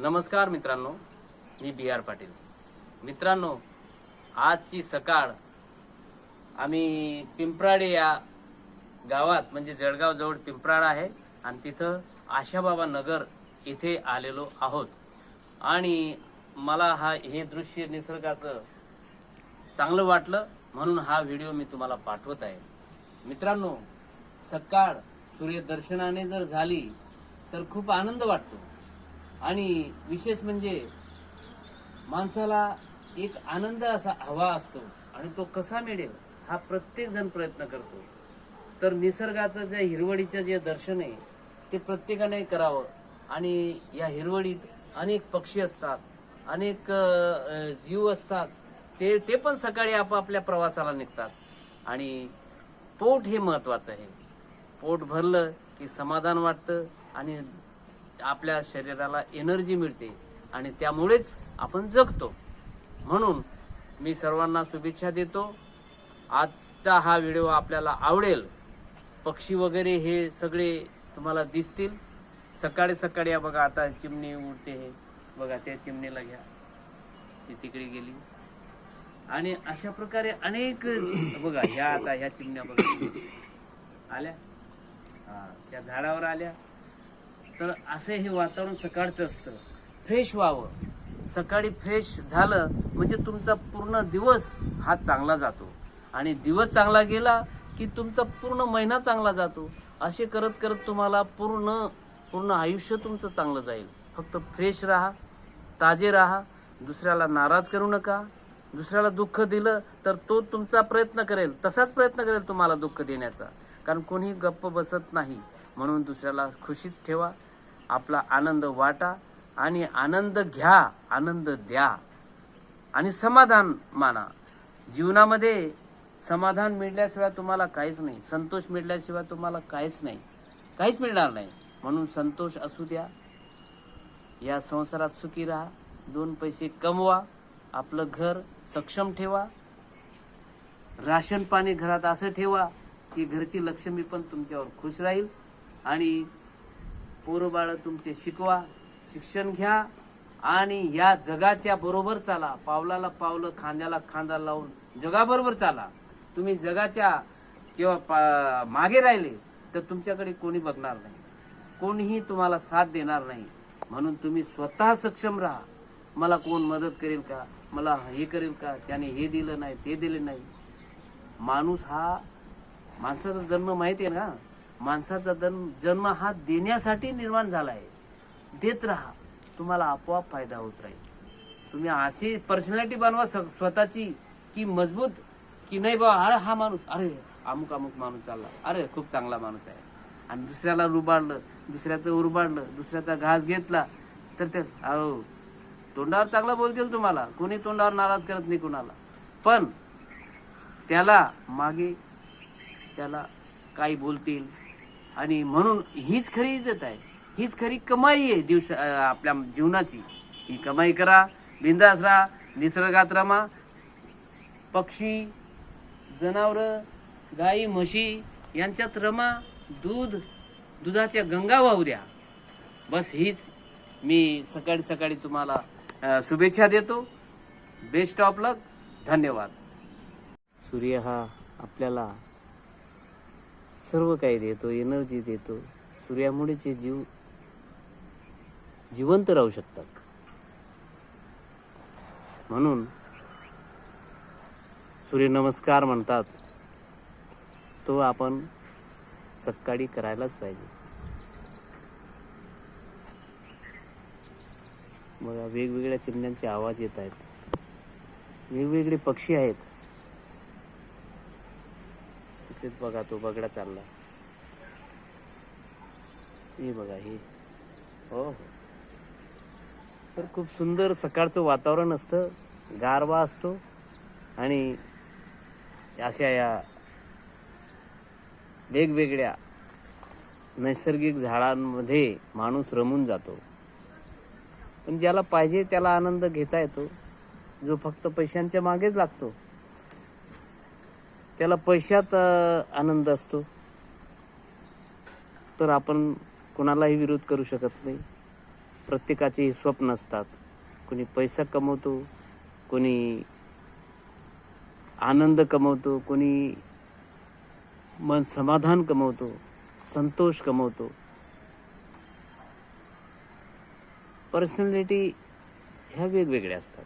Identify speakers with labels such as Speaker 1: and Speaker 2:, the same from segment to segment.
Speaker 1: नमस्कार मित्रांनो मी बी आर पाटील. मित्रांनो आजची सकाळ आम्ही पिंपराडे या गावात म्हणजे जळगाव जवळ पिंपराड आहे आणि तिथं आशाबाबा नगर इथे आलेलो आहोत. आणि मला हा हे दृश्य निसर्गाचं चांगलं वाटलं म्हणून हा व्हिडिओ मी तुम्हाला पाठवत आहे. मित्रांनो सकाळ सूर्यदर्शनाने जर झाली तर खूप आनंद वाटतो. आणि विशेष म्हणजे माणसाला एक आनंद असा हवा असतो आणि तो कसा मिळेल हा प्रत्येक जण प्रयत्न करतो. तर निसर्गाचं जे हिरवळीचं जे दर्शन आहे ते प्रत्येकाने करावं. आणि या हिरवळीत अनेक पक्षी असतात अनेक जीव असतात. ते ते पण सकाळी आपापल्या प्रवासाला निघतात. आणि पोट हे महत्वाचं आहे. पोट भरलं की समाधान वाटतं आणि आपल्या शरीराला एनर्जी मिळते आणि त्यामुळेच आपण जगतो. म्हणून मी सर्वांना शुभेच्छा देतो. आजचा हा व्हिडिओ आपल्याला आवडेल. पक्षी वगैरे हे सगळे तुम्हाला दिसतील. सकाळी सकाळी या बघा आता चिमणी उडते हे. बघा त्या चिमणीला घ्या. ती तिकडे गेली. आणि अशा प्रकारे अनेक बघा ह्या आता ह्या चिमण्या बघा. आल्या? त्या झाडावर आल्या. तर असे हे वातावरण सकाळचं असतं. फ्रेश व्हावं. सकाळी फ्रेश झालं म्हणजे तुमचा पूर्ण दिवस हा चांगला जातो. आणि दिवस चांगला गेला की तुमचा पूर्ण महिना चांगला जातो. असे करत करत तुम्हाला पूर्ण पूर्ण आयुष्य तुमचं चांगलं जाईल. फक्त फ्रेश राहा ताजे राहा दुसऱ्याला नाराज करू नका. दुसऱ्याला दुःख दिलं तर तो तुमचा प्रयत्न करेल. तसाच प्रयत्न करेल तुम्हाला दुःख देण्याचा. कारण कोणी गप्प बसत नाही. म्हणून दुसऱ्याला खुशीत ठेवा. आपला आनंद वाटा आणि आनंद घ्या आनंद द्या. आणि समाधान माना. जीवनामध्ये समाधान मिळल्याशिवाय तुम्हाला काहीच नाही. संतोष मिळल्याशिवाय तुम्हाला काहीच नाही. काहीच मिळणार नाही. म्हणून संतोष असू द्या. या संसारात सुखी राहा. दोन पैसे कमवा. आपलं घर सक्षम ठेवा. राशन पाणी घरात असं ठेवा की घरची लक्ष्मी पण तुमच्यावर खुश राहील. आणि पोरबाळ तुमचे शिकवा शिक्षण घ्या आणि या जगाच्या बरोबर चाला. पावलाला पावलं खांद्याला खांदा लावून जगाबरोबर चाला. तुम्ही जगाच्या किंवा पा- मागे राहिले तर तुमच्याकडे कोणी बघणार नाही. कोणीही तुम्हाला साथ देणार नाही. म्हणून तुम्ही स्वतः सक्षम राहा. मला कोण मदत करेल का? मला हे करेल का? त्याने हे दिलं नाही ते दिलं नाही. माणूस हा माणसाचा जन्म माहिती आहे ना? माणसाचा जन्म जन्म हा देण्यासाठी निर्माण झाला आहे देत राहा. तुम्हाला आपोआप फायदा होत राहील. तुम्ही अशी पर्सनॅलिटी बनवा स्वतःची की मजबूत की नाही बा अरे हा माणूस अरे अमुक अमुक माणूस चालला. अरे खूप चांगला माणूस आहे. आणि दुसऱ्याला रुबाडलं दुसऱ्याचं उरबाडलं दुसऱ्याचा घास घेतला तर ते अहो तोंडावर चांगलं बोलतील तुम्हाला. कोणी तोंडावर नाराज करत नाही कुणाला. पण त्याला मागे त्याला काही बोलतील आणि म्हणून हीच खरी इज्जत आहे. हीच खरी कमाई आहे दिवस आपल्या जीवनाची. ही कमाई करा बिंदास राहा निसर्गात रमा. पक्षी जनावरं गाई म्हशी यांच्यात रमा. दूध दुधाच्या गंगा वाहू द्या. बस हीच मी सकाळी सकाळी तुम्हाला शुभेच्छा देतो. Best of luck. धन्यवाद. सूर्य हा आपल्याला सर्व काही देतो एनर्जी देतो. सूर्यामुळेच हे जीव जिवंत राहू शकतात. म्हणून सूर्यनमस्कार म्हणतात तो आपण सकाळी करायलाच पाहिजे. बघा वेगवेगळ्या चिमण्यांचे आवाज येत आहेत. वेगवेगळे पक्षी आहेत. तेच बघा तो बगडा चालला. हे बघा हे हो. हो. तर खूप सुंदर सकाळचं वातावरण असतं गारवा असतो आणि अशा या वेगवेगळ्या नैसर्गिक झाडांमध्ये माणूस रमून जातो. पण ज्याला पाहिजे त्याला आनंद घेता येतो. जो फक्त पैशांच्या मागेच लागतो. त्याला पैशात आनंद असतो. तर आपण कोणालाही विरोध करू शकत नाही. प्रत्येकाचे स्वप्न असतात. कोणी पैसा कमवतो कोणी आनंद कमवतो कोणी मन समाधान कमवतो संतोष कमवतो. पर्सनॅलिटी ह्या वेगवेगळ्या असतात.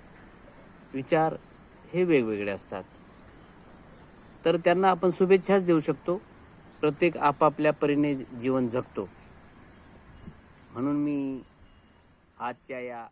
Speaker 1: विचार हे वेगवेगळे असतात. तर त्यांना आपण शुभेच्छाच देऊ शकतो. प्रत्येक आपापल्या परीने जीवन जगतो. म्हणून मी आजच्या या